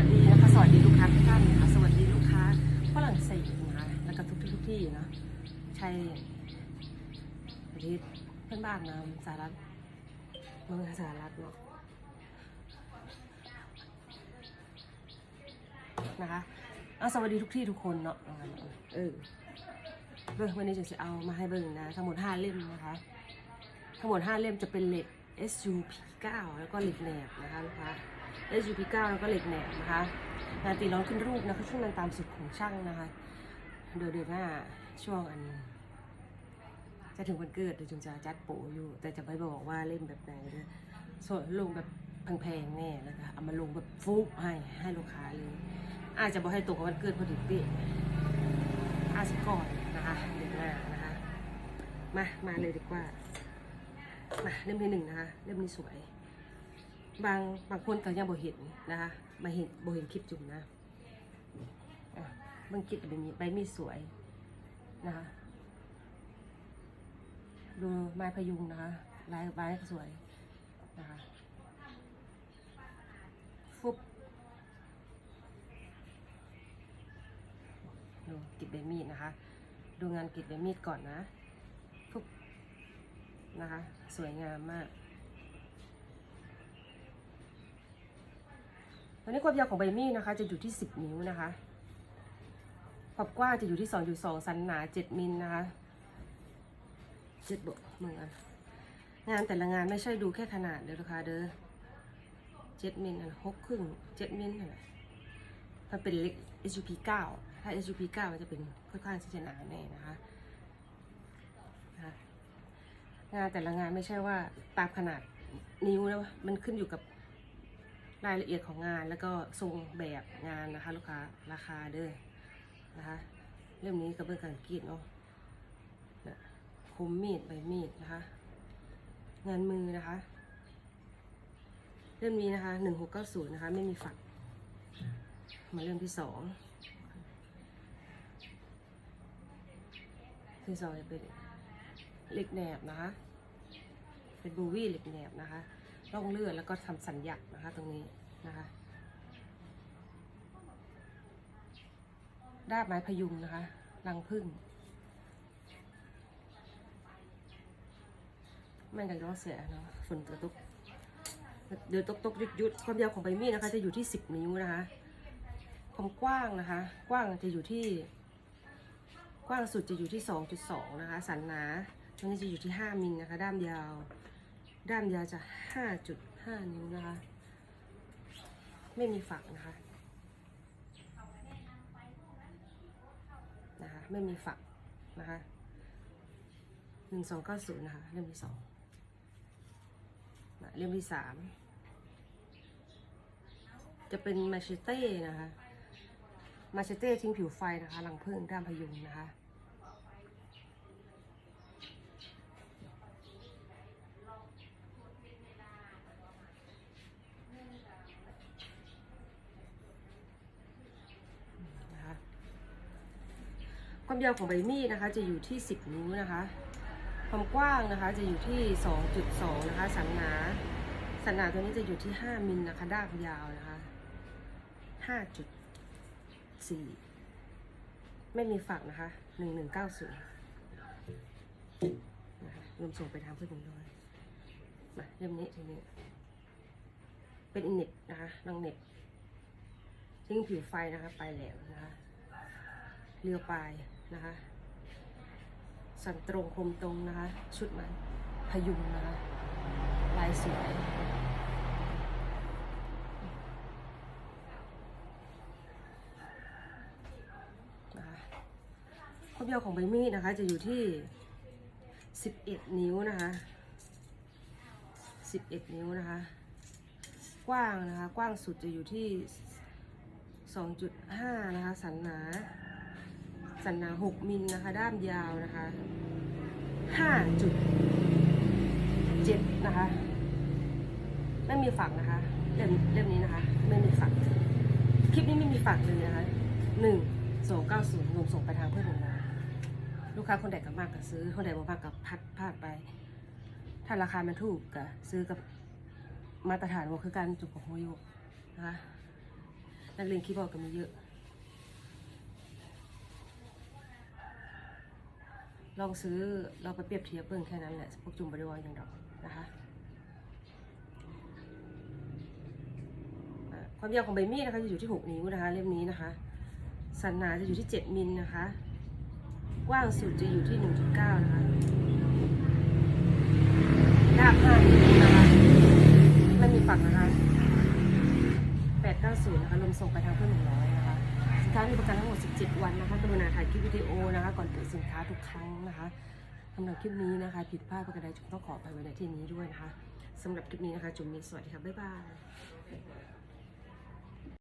วัสดีนะคะสวัสดีลูกค้าทุกท่านนะคะสวัสดีลูกค้าฝรั่งเศสนะคะแล้วก็ทุกทุกที่เนาะใช่ประเทศเพื่อนบ้านนะสหรัฐเมืองสหรัฐเนาะนะคะเอาสวัสดีทุกที่ทุกคนเนาะเออวันนี้จะเอามาให้เบิ้งนะทั้งหมดห้าเล่มนะคะทั้งหมดห้าเล่มจะเป็นเหล็ก SUP9 แล้วก็เหล็กแหนบนะคะลูกค้า SUP 9 แล้วก็เหล็กแหนบนะคะงานตีร้องขึ้นรูปนะคะช่วงนั้นตามสุดของช่างนะคะเดือนเดือนหน้าช่วงอัน จะถึงวันเกิดเดี๋ยวจุงจะจัดโปอยู่ แต่จะไม่บอกว่าเล่นแบบไหนเลยส่วนลงแบบแพงๆแน่แล้วก็เอามาลงแบบฟุกให้ให้ลูกค้าเลย อาจจะบอกให้ตกกับวันเกิดพอดีป๊ะอาสก่อนนะคะเดือนหน้านะคะมามาเลยดีกว่ามาเล่มที่หนึ่งนะคะเล่มนี้สวย บางบางคนก็ยังบ่เห็นนะคะมาเห็นบ่เห็นคลิปจุ่มนะบางคลิปแบบนี้ใบมีดสวยนะคะดูไม้พยุงนะคะลายไม้ก็สวยนะคะฟุบดูกรีดใบมีดนะคะ ดูงานกรีดใบมีดก่อนนะฟุบนะคะ สวยงามมาก วันนี้ความยาวของใบมีดนะคะ จะอยู่ที่ 10 นิ้วนะคะความกว้างจะอยู่ที่ 2.2 สันหนา 7 มิลนะคะเจ็ดบกเหมือนกันงานแต่ละงานไม่ใช่ดูแค่ขนาดเด้อลูกค้าเด้อเจ็ดมิลอันหกครึ่งเจ็ดมิลอะมันเป็นเล็ก SUP 9 ถ้า SUP 9 มันจะเป็นค่อนข้างที่จะหนาแน่นนะคะงานแต่ละงานไม่ใช่ว่าตามขนาดนิ้วนะมันขึ้นอยู่กับ รายละเอียดของงานแล้วก็ทรงแบบงานนะคะ ลูกค้าราคาเด้อนะคะเรื่องนี้กระเบื้องการกรีดเนาะนะคมมีดใบมีดนะคะ งานมือนะคะ เล่มนี้นะคะหนึ่งหกเก้าศูนย์นะคะ ไม่มีฝัก มาเล่มที่สองที่สองจะเป็นเหล็กแหนบนะคะ เป็นบูวี่เหล็กแหนบนะคะ ร่องเลือดแล้วก็ทำสัญญานะคะตรงนี้นะคะด้ามไม้พยุงนะคะรังพึ่งไม่ได้ร้องเสียเนาะฝนกระตุกเดี๋ยวตกตกยุดยุดความยาวของใบมีดนะคะ จะอยู่ที่10นิ้วนะคะ ความกว้างนะคะ กว้างจะอยู่ที่ กว้างสุดจะอยู่ที่2.2นะคะ สันหนาตรงนี้จะอยู่ที่5มิลนะคะ ด้ามยาว ด้ามยาวจะ 5.5 นิ้วนะคะ ไม่มีฝักนะคะ นะคะ ไม่มีฝักนะคะ1290นะคะ เล่มที่สองเล่มที่สามจะเป็นมาเชเต้นะคะ มาเชเต้ทิ้งผิวไฟนะคะรังพึ่งด้ามพยุงนะคะ ความยาวของใบมีดนะคะ จะอยู่ที่ 10 นิ้วนะคะ ความกว้างนะคะจะอยู่ที่ 2.2 นะคะ สันหนา สันหนาตัวนี้จะอยู่ที่ 5มิลนะคะ ด้ามยาวนะคะ 5.4 ไม่มีฝักนะคะ 1190นะคะรวมส่งไปทางเพื่อนผมด้วย มาเล่มนี้ทีนี้ เป็นอินเน็ตนะคะลองเน็ตทิ้งผิวไฟนะคะ ไปแหลมนะคะ เรียวปลาย นะคะ สันตรงคมตรงนะคะ ชุดมันพยุงนะคะ ลายสวย นะคะความยาวของใบมีดนะคะ จะอยู่ที่ 11 นิ้วนะคะ 11 นิ้วนะคะ กว้างนะคะ กว้างสุดจะอยู่ที่ 2.5 นะคะ สันหนา สันหนา 6 มิลนะคะ ด้ามยาวนะคะ5.7นะคะ ไม่มีฝักนะคะเล่มเล่มนี้นะคะ ไม่มีฝัก คลิปนี้ไม่มีฝักเลยนะคะหนึ่งสองเก้าศูนย์รวมส่งไปทางเพื่อนของเราลูกค้าคนใดกับมากกับซื้อ คนใดบ่มากกับพัดพลาดไป ถ้าราคามันถูกกับซื้อกับมาตรฐานว่าคือการจุกของโฮโยกนะคะนักเรียนคีย์บอร์ดก็มีเยอะ ลองซื้อเราไปเปรียบเทียบเบิ่งแค่นั้นแหละพวกจุ่มบริวารอย่างดอกนะคะความยาวของใบมีดนะคะจะอยู่ที่ 6 นิ้วนะคะ เล่มนี้นะคะ สันหนาจะอยู่ที่ 7 มิลนะคะ กว้างสุดจะอยู่ที่ 1.9 นะคะดาบ5นิ้วนะคะไม่มีฝักนะคะ 890 นะคะลมส่งไปทางเพื่อน100 นะคะ สินค้ามีประกันทั้งหมด 17 วันนะคะกรุณาถ่ายคลิปวิดีโอ ก่อนเปิดสินค้าทุกครั้งนะคะสำหรับคลิปนี้นะคะ ผิดพลาดประการใดจุ๋มต้องขอไปไว้ในที่นี้ด้วยนะคะสำหรับคลิปนี้นะคะจุ๋มมีสวัสดีค่ะบ๊ายบาย